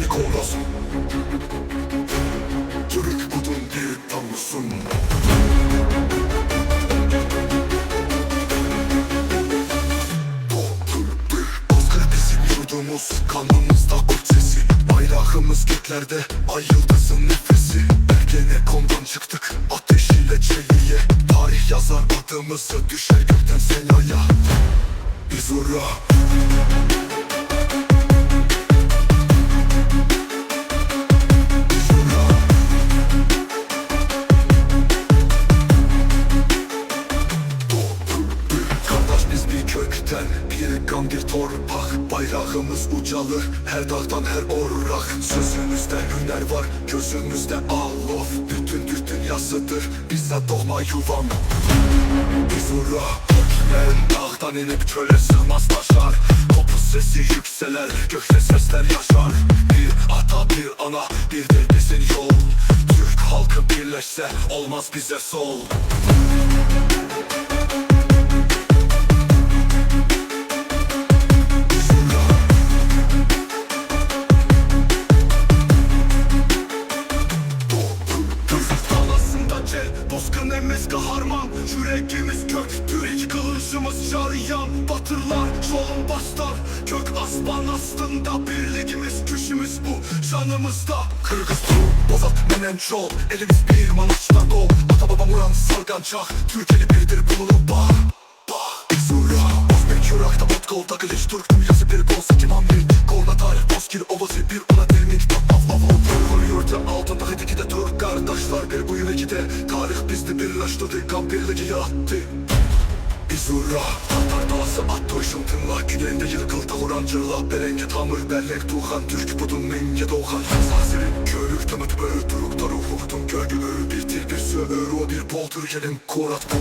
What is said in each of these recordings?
Nikolas Türk budun bir tamusun Doğdur bir bozkır bizim yurdumuz Kanımızda kurt sesi. Bayrağımız göklerde Ay yıldızın nefesi. Ergenekon'dan çıktık Ateşiyle çeliğe. Tarih yazar adımızı Düşer gökten senyaya Biz ura bir kökten Bir kan bir torpak Bayrağımız ucalı Her dağdan her orak Sözümüzde hüner var Gözümüzde alof. Bütün Türk dünyasıdır Bize doğma yuvam. Biz ura Türkmen dağdan inip çöle sığmaz taşar Topuz sesi yükseler Gökte sesler yaşar. Bir ata bir ana Birdir bizim yol. Türk halkı birleşse Olmaz bize sol Emiz kaharman Yüreğimiz gök. Türk kılıcımız şariyan Batırlar çoğun bastar. Kök aslan aslında Birliğimiz güçümüz bu Canımızda. Kırgız Türk Bozat menen çol. Elimiz bir manaçta doğ Ata babam uyan sargan çak Türkeli birdir bulunur bağ Bağ İzura Özbek Irak'ta Otkol takılış. Türk dünyası bir gol Seçim hamle Korna tarih Bozkir Ovası. Bir ona derinin Av av av yürekide Tarih bizi birleştirdi Kan birliği yarattı İzura Tatar dağısı at toyşuntınla Güneyinde yıkıldı Hurancırla Berenge tamır bellek tuğan Türk budun menge doğan Sasirin körük tımıt böğür Durukta ruhuktun gölgülü Bir til bir söğür o bir bol Türkiye'nin kurat bu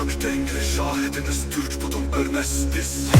Kök dengeli şahidiniz Türk budun ölmez biz